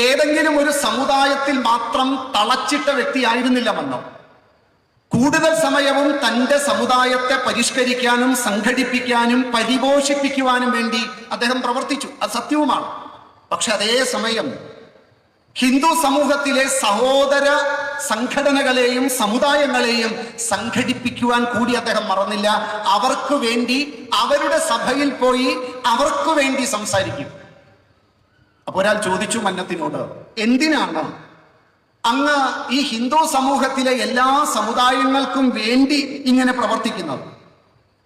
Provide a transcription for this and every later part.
ഏതെങ്കിലും ഒരു സമുദായത്തിൽ മാത്രം തളച്ചിട്ട വ്യക്തിയായിരുന്നില്ല മന്നോ കൂടുതൽ സമയവും തന്റെ സമുദായത്തെ പരിഷ്കരിക്കാനും സംഘടിപ്പിക്കാനും പരിപോഷിപ്പിക്കുവാനും വേണ്ടി അദ്ദേഹം പ്രവർത്തിച്ചു. അത് സത്യവുമാണ്. പക്ഷെ അതേ സമയം ഹിന്ദു സമൂഹത്തിലെ സഹോദര സംഘടനകളെയും സമുദായങ്ങളെയും സംഘടിപ്പിക്കുവാൻ കൂടി അദ്ദേഹം മറന്നില്ല. അവർക്ക് വേണ്ടി അവരുടെ സഭയിൽ പോയി അവർക്ക് വേണ്ടി സംസാരിക്കും. അപ്പൊ ഒരാൾ ചോദിച്ചു മന്നത്തിനോട് എന്തിനാണ്? അങ്ങ് ഈ ഹിന്ദു സമൂഹത്തിലെ എല്ലാ സമുദായങ്ങൾക്കും വേണ്ടി ഇങ്ങനെ പ്രവർത്തിക്കുന്നത്.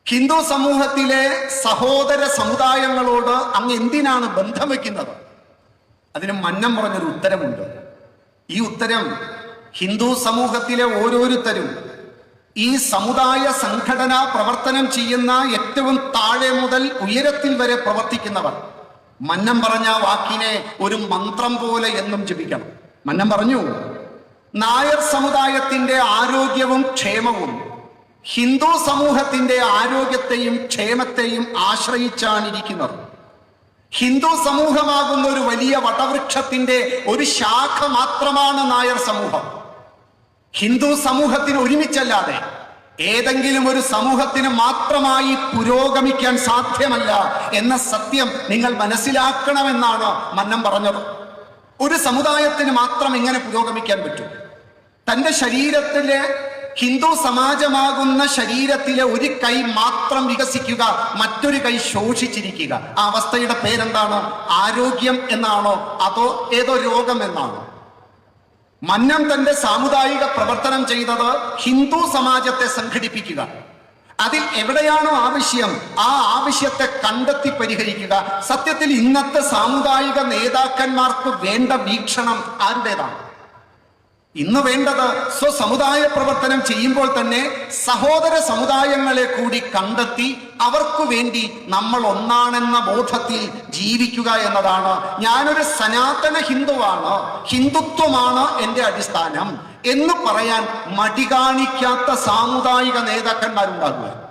ഹിന്ദു സമൂഹത്തിലെ സഹോദര സമുദായങ്ങളോട് അങ്ങ് എന്തിനാണ് ബന്ധം വെക്കുന്നത്? അതിന് മന്നം പറഞ്ഞൊരു ഉത്തരമുണ്ട്. ഈ ഉത്തരം ഹിന്ദു സമൂഹത്തിലെ ഓരോരുത്തരും ഈ സമുദായ സംഘടന പ്രവർത്തനം ചെയ്യുന്ന ഏറ്റവും താഴെ മുതൽ ഉയരത്തിൽ വരെ പ്രവർത്തിക്കുന്നവർ. മന്നം പറഞ്ഞ വാക്കിനെ ഒരു മന്ത്രം പോലെ എന്നും ജപിക്കണം. മന്നം പറഞ്ഞു നായർ സമുദായത്തിന്റെ ആരോഗ്യവും ക്ഷേമവും ഹിന്ദു സമൂഹത്തിന്റെ ആരോഗ്യത്തെയും ക്ഷേമത്തെയും ആശ്രയിച്ചാണ് ഇരിക്കുന്നത് ഹിന്ദു സമൂഹമാകുന്ന ഒരു വലിയ വടവൃക്ഷത്തിന്റെ ഒരു ശാഖ മാത്രമാണ് നായർ സമൂഹം. ഹിന്ദു സമൂഹത്തിന് ഒരുമിച്ചല്ലാതെ ഏതെങ്കിലും ഒരു സമൂഹത്തിന് മാത്രമായി പുരോഗമിക്കാൻ സാധ്യമല്ല എന്ന സത്യം നിങ്ങൾ മനസ്സിലാക്കണമെന്നാണ് മന്നം പറഞ്ഞത്. ഒരു സമുദായത്തിന് മാത്രം ഇങ്ങനെ പുരോഗമിക്കാൻ പറ്റും? തന്റെ ശരീരത്തിലെ ഹിന്ദു സമാജമാകുന്ന ശരീരത്തിലെ ഒരു കൈ മാത്രം വികസിക്കുക മറ്റൊരു കൈ ശോഷിച്ചിരിക്കുക. ആ അവസ്ഥയുടെ പേരെന്താണ്? ആരോഗ്യം എന്നാണോ? അതോ ഏതോ രോഗം എന്നാണോ? മന്നം തന്റെ സാമുദായിക പ്രവർത്തനം ചെയ്തത് ഹിന്ദു സമാജത്തെ സംഘടിപ്പിക്കുക. അതിൽ എവിടെയാണോ ആവശ്യം ആ ആവശ്യത്തെ കണ്ടെത്തി പരിഹരിക്കുക. സത്യത്തിൽ ഇന്നത്തെ സാമുദായിക നേതാക്കന്മാർക്ക് വേണ്ട വീക്ഷണം ആരുടേതാണ്? ഇന്ന് വേണ്ടത് സ്വസമുദായ പ്രവർത്തനം ചെയ്യുമ്പോൾ തന്നെ സഹോദര സമുദായങ്ങളെ കൂടി കണ്ടെത്തി അവർക്ക് വേണ്ടി നമ്മൾ ഒന്നാണെന്ന ബോധത്തിൽ ജീവിക്കുക എന്നതാണ്. ഞാനൊരു സനാതന ഹിന്ദുവാണ്. ഹിന്ദുത്വമാണ് എന്റെ അടിസ്ഥാനം. എന്ന് പറയാൻ മടി കാണിക്കാത്ത സാമുദായിക നേതാക്കന്മാരുണ്ടാകുക